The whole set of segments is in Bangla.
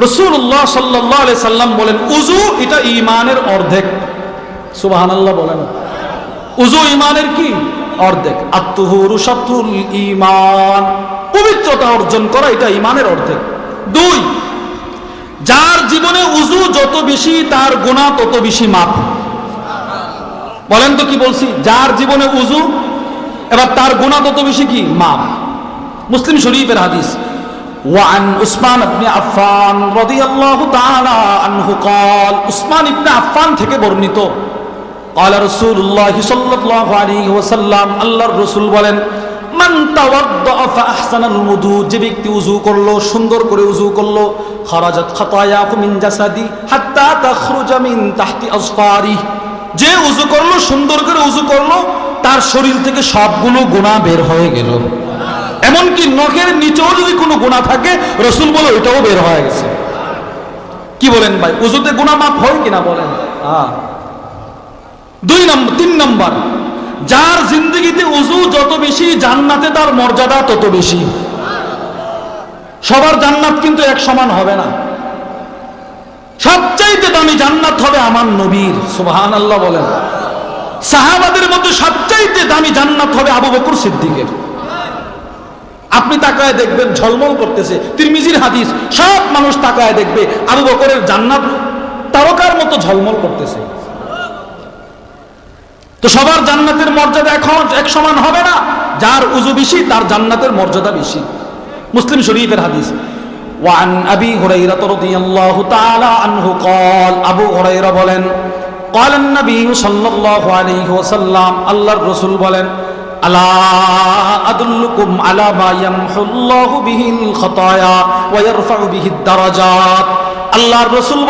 রসুল্লাহ সাল্লাহ সাল্লাম বলেন উজু এটা ইমানের অর্ধেক। সুবাহান বলেন। উজু ইমানের কি? অর্ধেক। আত্মহুরু ইমান পবিত্রতা অর্জন করা এটা ইমানের অর্ধেক। দুই, যার জীবনে উজু যত বেশি, তার গুণা তত বেশি মাপ। বলেন তো কি বলছি? যার জীবনে উজু এবার তার গুণা তত বেশি কি? মাপ। মুসলিম শরীফের হাদিস। وعن عثمان بن عفان رضي الله تعالى عنه قال عثمان بن عفان থেকে বর্ণিত قال رسول الله صلى الله عليه وسلم আল্লাহর রাসূল বলেন মান তাওয়াদ্দা ফাহসানা আল-wudu যে ব্যক্তি উযু করলো সুন্দর করে উযু করলো খারাজাত খাতায়াহু মিন জাসাদি হাত্তা তাখরুজা মিন তাহতি আসফারি যে উযু করলো সুন্দর করে উযু করলো তার শরীর থেকে সবগুলো গুনাহ বের হয়ে গেল এমনকি নখের নিচেও যদি কোনো গুণা থাকে, রসুল বলে ওইটাও বের হয়ে গেছে। কি বলেন ভাই? উজুতে গুণা মাপ হয় কিনা বলেন? দুই নম্বর তিন নম্বর। যার জিন্দগিতে উজু যত বেশি, জান্নাতে তার মর্যাদা তত বেশি। সবার জান্নাত কিন্তু এক সমান হবে না। সবচাইতে দামি জান্নাত হবে আমার নবীর সুবহান আল্লাহ বলেন। সাহাবাদের মধ্যে সবচাইতে দামি জান্নাত হবে আবু বকর সিদ্দিকের। আপনি তাকায় দেখবেন ঝলমল করতেছে তিরমিজির হাদিস সব মানুষ তাকায় দেখবে আবু বকরের জান্নাত তারকার মতো ঝলমল করতেছে তো সবার জান্নাতের মর্যাদা এখন এক সমান হবে না যার উজু বেশি তার জান্নাতের মর্যাদা বেশি মুসলিম শরীফের হাদিস وعن أبي هريرة رضي الله تعالى عنه قال أبو هريرة বলেন قال النبي صلى الله عليه وسلم الله الرسول বলেন আলা আদুল্লুকুম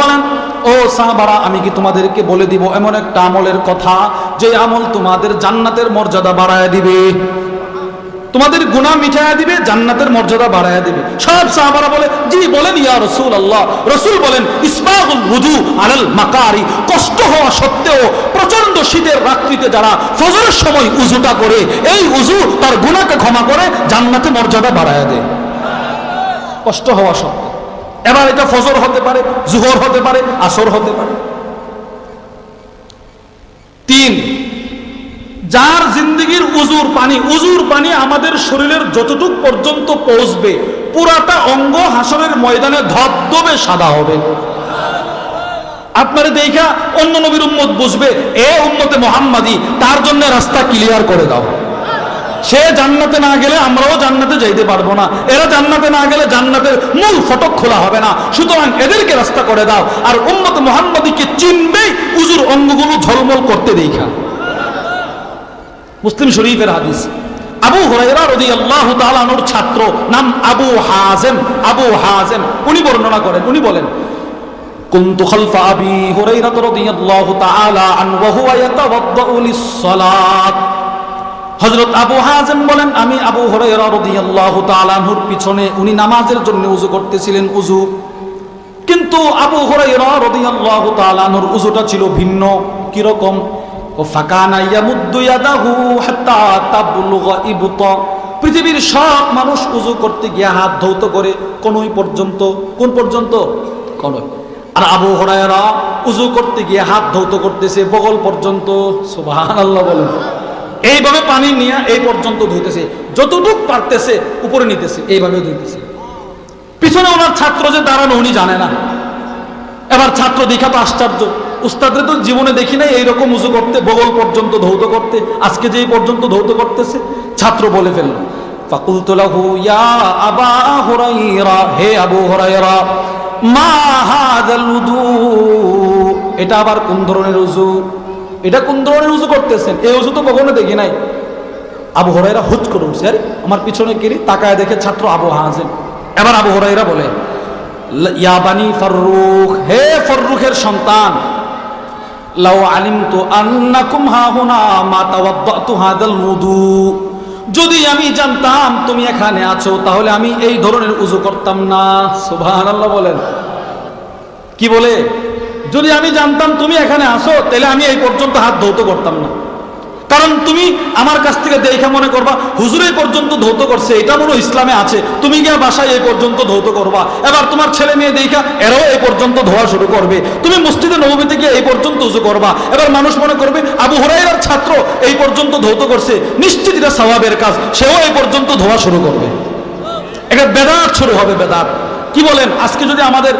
বলেন, ও আমি কি তোমাদেরকে বলে দিব এমন একটা আমলের কথা যে আমল তোমাদের জান্নাতের মর্যাদা বাড়ায় দিবে? তোমাদের গুনাহ মিটায়া দিবে, জান্নাতের মর্যাদা বাড়ায়া দিবে। সব সাহাবারা বলে, জি, বলেন ইয়া রসুল আল্লাহ রসুল বলেন ইসবাহুল উযু আলাল মাকারি। কষ্ট হওয়া সত্ত্বেও প্রচণ্ড শীতের রাত্রিতে যারা ফজরের সময় উজুটা করে, এই উজু তার গুনাহকে ক্ষমা করে, জান্নাতে মর্যাদা বাড়ায়া দেয়। কষ্ট হওয়া সত্ত্বেও। এবার এটা ফজর হতে পারে, জুহর হতে পারে, আসর হতে পারে। তিন, যার জিন্দগির উজুর পানি উজুর পানি আমাদের শরীরের যতটুক পর্যন্ত পৌঁছবে, পুরাটা অঙ্গ হাসরের ময়দানে ধবধবে সাদা হবে। আপনারা দেখা অন্য নবীর উম্মত বুঝবে এ উম্মতে মোহাম্মদী, তার জন্য রাস্তা ক্লিয়ার করে দাও। সে জান্নাতে না গেলে আমরাও জান্নাতে যাইতে পারব না। এরা জান্নাতে না গেলে জান্নাতের মূল ফটক খোলা হবে না। সুতরাং এদেরকে রাস্তা করে দাও। আর উম্মত মোহাম্মদীকে চিনবেই উজুর অঙ্গগুলো ঝলমল করতে দেখা। মুসলিম শরীফের হাদিস। আবু হরাইরা তাআলা আনহুর ছাত্র, নাম আবু হাজেম। আবু হাজেম, উনি বর্ণনা করেন, উনি বলেন কুনতু খালফা আবি হুরাইরা রাদিয়াল্লাহু তাআলা আন ওয়া হুয়া ইয়াতাওয়াদ্দাউ লিস-সালাত। হযরত আবু হাজেম বলেন, আমি আবু হুরাইরা পিছনে উনি নামাজের জন্য উযু করতেছিলেন, উযু। কিন্তু আবু হুরাইরা রাদিয়াল্লাহু ছিল ভিন্ন কি রকম ও ফাকানা ইয়ামুদ্দু ইয়াদাহু হাত্তা তাবলুগা ইবতা। পৃথিবীর সব মানুষ উজু করতে গিয়ে হাত ধৌত করে, কোনই পর্যন্ত? কোন পর্যন্ত? কোনই। আর আবু হরায়রা উজু করতে গিয়ে হাত ধৌত করতেছে, বগল পর্যন্ত সুবাহান আল্লাহ বলেন। এইভাবে পানি নিয়ে এই পর্যন্ত ধুইতেছে, যতটুক পারতেছে, উপরে নিতেছে, এইভাবে ধুইতেছে। পিছনে ওনার ছাত্র যে দাঁড়ানো, উনি জানে না। এবার ছাত্র দেখা তো আশ্চর্য। উস্তাদরে তো জীবনে দেখি নাই এইরকম উজু করতে, বগল পর্যন্ত ধৌত করতে, আজকে যে এই পর্যন্ত ধৌত করতেছে, ছাত্র বলে ফেলল। ফাকুলতু লাহু, ইয়া আবা হে আবু হুরাইরা মা এটা আবার কোন ধরনের উযু এটা কোন ধরনের উযু করতেছেন? এই উযু তো কখনো দেখি নাই। আবু হরাইরা হুচ করে উঠছে। আরে, আমার পিছনে কিরি তাকায় দেখে ছাত্র আবু হাজেম। এবার আবু হরাইরা বলে ইয়া বানি ফারুক হে ফররুখের সন্তান, লাউ আলিমতু আন্নাকুম হাহুনা মা তাওয়াদ্দাতু হাদাল উযু যদি আমি জানতাম তুমি এখানে আছো, তাহলে আমি এই ধরনের উযু করতাম না। সুবহানাল্লাহ বলেন। কি বলে? যদি আমি জানতাম তুমি এখানে আসো তাহলে আমি এই পর্যন্ত হাত ধৌত করতাম না। কারণ তুমি আমার কাছ থেকে দেখে মনে করবা, হুজুর এই পর্যন্ত ধৌত করছে, এটা হয় ইসলামে আছে। তুমি গিয়ে বাসায় এই পর্যন্ত ধৌত করবা। এবার তোমার ছেলে মেয়ে দেখা, এরাও এই পর্যন্ত ধোয়া শুরু করবে। তুমি মসজিদে নবমীতে গিয়ে এই পর্যন্ত উজু করবা। এবার মানুষ মনে করবে, আবু হরাইরার পর্যন্ত ধৌত করছে, নিশ্চিত এটা সওয়াবের কাজ, সেও এই পর্যন্ত ধোয়া শুরু করবে। এটা বেদাত শুরু হবে, বেদাত। কি বলেন? আজকে যদি আমাদের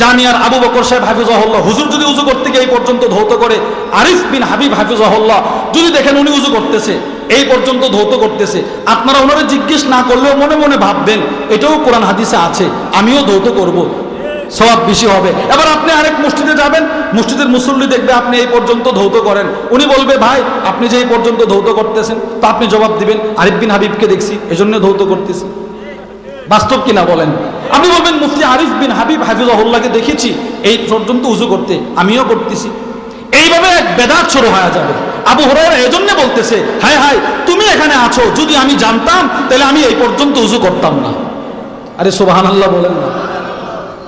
জামিয়ার আবু বকর সাহেব হাফিজাহুল্লাহ হুজুর যদি উজু করতে গিয়ে এই পর্যন্ত ধৌত করে, আরিফ বিন হাবিব হাফিজাহুল্লাহ যদি দেখেন উনি উজু করতেছে, এই পর্যন্ত ধৌত করতেছে, আপনারা ওনারা জিজ্ঞেস না করলেও মনে মনে ভাববেন, এটাও কোরআন হাদিসে আছে, আমিও ধৌত করব। সবাব বেশি হবে। এবার আপনি আরেক মসজিদে যাবেন, মসজিদের মুসল্লি দেখবে আপনি এই পর্যন্ত ধৌত করেন। উনি বলবে, ভাই, আপনি যে এই পর্যন্ত ধৌত করতেছেন, তা আপনি জবাব দিবেন। আরিফ বিন হাবিবকে দেখছি, এজন্য ধৌত করতেছি। বাস্তব কিনা বলেন? আপনি বলবেন, মুফতি আরিফ বিন হাবিব হাফিজাহুল্লাহকে দেখেছি, এই পর্যন্ত উজু করতে, আমিও করতেছি। এইভাবে এক বেদাত শুরু হয়ে যাবে। আবু হরাইরা এজন্য বলতেছে, হায় হায়, তুমি এখানে আছো, যদি আমি জানতাম, তাহলে আমি এই পর্যন্ত উজু করতাম না। আরে সুবাহান আল্লাহ বলেন না।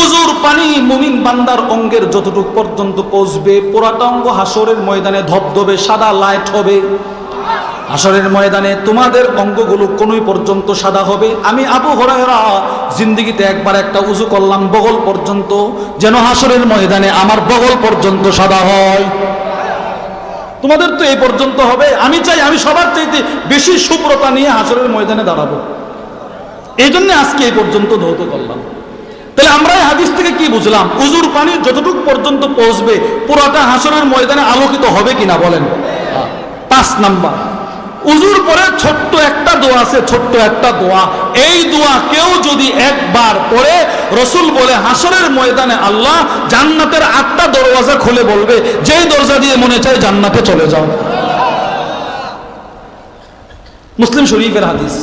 উজুর পানি মুমিন বান্দার অঙ্গের যতটুক পর্যন্ত পৌঁছবে পুরাটা অঙ্গ হাসরের ময়দানে ধবধবে, সাদা লাইট হবে। হাসরের ময়দানে তোমাদের অঙ্গগুলো কোনই পর্যন্ত সাদা হবে। আমি আবু হরাইরা জিন্দিগিতে একবার একটা উজু করলাম, বগল পর্যন্ত, যেন হাসরের ময়দানে আমার বগল পর্যন্ত সাদা হয়। তোমাদের তো এই পর্যন্ত হবে। আমি চাই, আমি সবার চাইতে বেশি সুব্রতা নিয়ে হাসরের ময়দানে দাঁড়াবো। এই জন্য আজকে এই পর্যন্ত ধৌত করলাম। তাহলে আমরা থেকে কি বুঝলাম? উজুর পানি যতটুকু পর্যন্ত পৌঁছবে, পুরাটা হাসরের ময়দানে আলোকিত হবে কিনা বলেন? পাঁচ নাম্বার। উজুর পরে ছোট্ট একটা দোয়া আছে, ছোট্ট একটা দোয়া। এই দোয়া কেউ যদি একবার পরে রসুল বলে, হাসরের ময়দানে আল্লাহ জান্নাতের আটটা দরওয়াজা খুলে বলবে, যেই দরজা দিয়ে মনে চায় জান্নাতে চলে যাও। মুসলিম শরীফের হাদিস।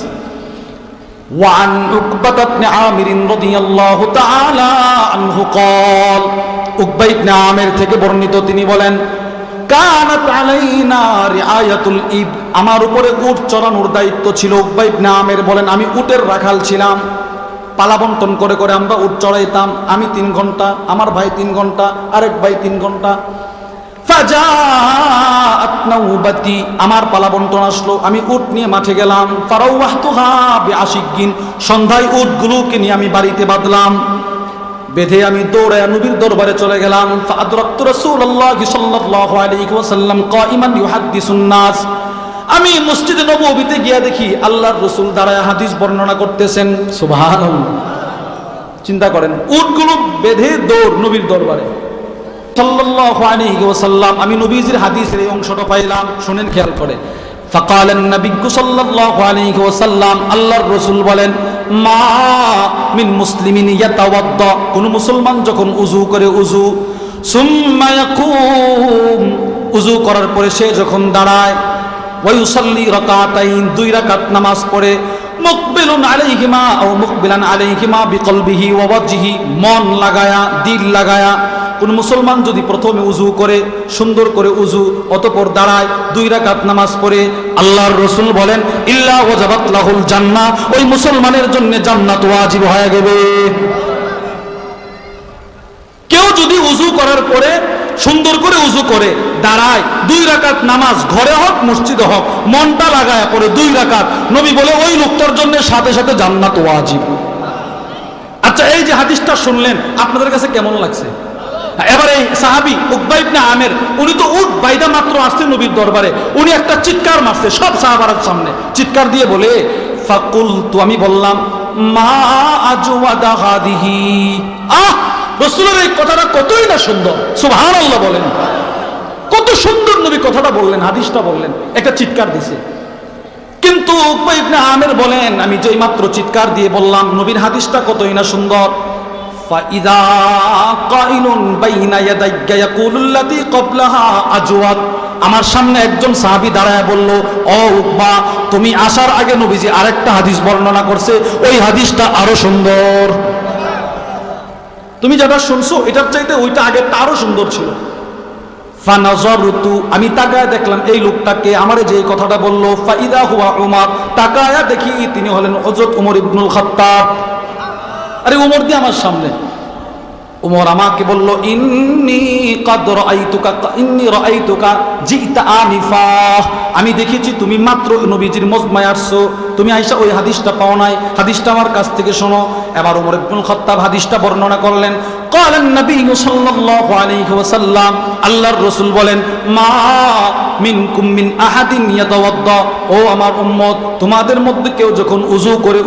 وعن عقبة بن عامر رضي الله تعالى عنه قال উকবা ইবনে আমির থেকে বর্ণিত তিনি বলেন কানাত আলাইনা রিআয়াতুল ইব আমার উপরে উট চড়ানোর দায়িত্ব ছিল উকবা ইবনে আমির বলেন আমি উটের রাখাল ছিলাম পালা বন্টন করে করে আমরা উট চড়াইতাম আমি তিন ঘন্টা আমার ভাই তিন ঘন্টা আরেক ভাই তিন ঘন্টা ফাজাআত নাওবাতি আমার পালা বন্টন আসলো, আমি উট নিয়ে মাঠে গেলাম। ফারাওয়াহতুহা বিআশিকিন সন্ধ্যায় উটগুলোকে নিয়ে আমি বাড়িতে বাঁধলাম। বেঁধে আমি দৌড়ে নবীর দরবারে চলে গেলাম। ফাদরাকতু রাসূলুল্লাহি সাল্লাল্লাহু আলাইহি ওয়াসাল্লাম কাইমান ইউহাদ্দিসুন নাস। আমি মসজিদে নববীতে গিয়া দেখি আল্লাহর রাসূল দাঁড়ায় হাদিস বর্ণনা করতেছেন। সুবহানাল্লাহ। চিন্তা করেন, উটগুলো বেঁধে দৌড় নবীর দরবারে। সাল্লাল্লাহু আলাইহি ওয়াসাল্লাম আমি নবীজির হাদিসের এই অংশটা পাইলাম শুনেন খেয়াল করে فقال النبي صلى الله عليه وسلم আল্লাহর রাসূল বলেন মা মিন মুসলিমিন ইয়াতাওয়াদ্দা কোন মুসলমান যখন উযু করে উযু সুম্মা ইয়াকুম উযু করার পরে সে যখন দাঁড়ায় ওয়ায়ুসাল্লি রাকাতাইন দুই রাকাত নামাজ পড়ে মুকবিলুন আলাইহিমা আও মুকবিলান আলাইহিমা বিকলবিহি ওয়া ওয়াজহিহি মন লাগায়া দিল লাগায়া কোন মুসলমান যদি প্রথমে উজু করে, সুন্দর করে উজু, অতপর দাঁড়ায়, দুই রাকাত নামাজ পড়ে, আল্লাহর রসুল বলেন, ইল্লা ওয়াজাবাত লাহুল জান্নাহ ওই মুসলমানের জন্য জান্নাত ওয়াজিব হয়ে গেবে। কেউ যদি উজু করার পরে, সুন্দর করে উজু করে, দাঁড়ায়, দুই রাকাত নামাজ ঘরে হোক, মসজিদে হোক, মনটা লাগায় পরে দুই রাকাত, নবী বলে ওই লোকটার জন্য সাথে সাথে জান্নাত ওয়াজিব। আচ্ছা এই যে হাদিসটা শুনলেন, আপনাদের কাছে কেমন লাগছে? এবার এই সাহাবি উকবাই ইবনে আমের, উনি তো উট বাইদা মাত্র আসছে নবীর দরবারে। উনি একটা চিৎকার মারছে সব সাহাবার সামনে। চিৎকার দিয়ে বলে ফাকুল তো আমি বললাম, মা আজওয়াদা হাদিহি। আহ! রসুলের এই কথাটা কতই না সুন্দর। সুবহানাল্লাহ বলেন। কত সুন্দর নবী কথাটা বললেন, হাদিসটা বললেন, একটা চিৎকার দিছে। কিন্তু উকবা ইবনে আমের বলেন, আমি যেই মাত্র চিৎকার দিয়ে বললাম, নবীর হাদিসটা কতই না সুন্দর। فإذا قائل بين يدي يقول التي قبلها أجود আমার সামনে একজন সাহাবী দাঁড়ায় বলল ও উকবা তুমি আসার আগে নবীজি আরেকটা হাদিস বর্ণনা করছে ওই হাদিসটা আরো সুন্দর তুমি যেটা শুনছো এটার চাইতে ওইটা আগেরটা আরো সুন্দর ছিল ফানাজারতু আমি তাকায় দেখলাম এই লোকটাকে আমারে যে কথাটা বললো ফাইদা হুয়া উমার তাকায়া দেখি তিনি হলেন হযরত উমর ইবনুল খাত্তাব আরে উমর দিয়ে আমার সামনে উমর আমাকে বলল ইন্নি কাদ রাআইতুকা ইন্নি রাআইতুকা জিতা আনিফা আমি দেখেছি তুমি মাত্র নবীজির মজমায় আসছো তুমি আইসা ওই হাদিসটা পাও নাই হাদিসটা আমার কাছ থেকে শোনো এবার উমর ইবনুল খাত্তাব হাদিসটা বর্ণনা করলেন قال النبي صلى الله عليه وسلم আল্লাহর রাসূল বলেন মা মিন আহাদিন ও আমার উম্মত, তোমাদের মধ্যে কেউ যখন করে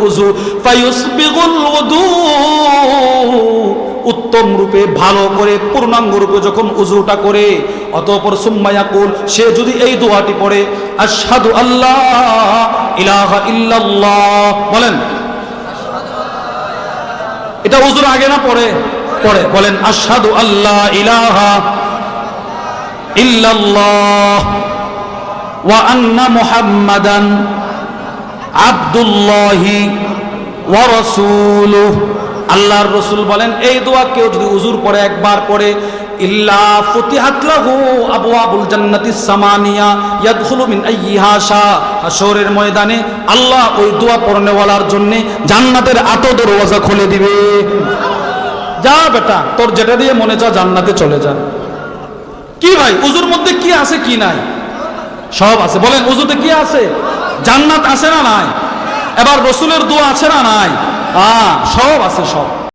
উত্তম রূপে, ভালো করে, পূর্ণাঙ্গ রূপে যখন উজুটা করে, অতঃপর সুম্মায়াকুল সে যদি এই দোয়াটি পড়ে, আশহাদু আল্লাহ ইলাহা ইল্লাল্লাহ, বলেন। এটা উজুর আগে না পড়ে? পড়ে। বলেন, আশহাদু আল্লাহ ইলাহা ওয়া আব্দুল্লাহি ওয়া আল্লাহর রসুল বলেন, এই দোয়া কেউ যদি উজুর পরে একবার জান্নাতিস সামানিয়া মিন ময়দানে আল্লাহ ওই দোয়া পড়নেওয়ালার জন্য জান্নাতের আটো দরওয়াজা খুলে দিবে। যা বেটা, তোর যেটা দিয়ে মনে চা জান্নাতে চলে যা। কি ভাই? উজুর মধ্যে কি আছে, কি নাই? সব আছে। বলেন, উজুতে কি আছে? জান্নাত আছে না নাই? এবার রসুলের দোয়া আছে না নাই? আ, সব আছে, সব।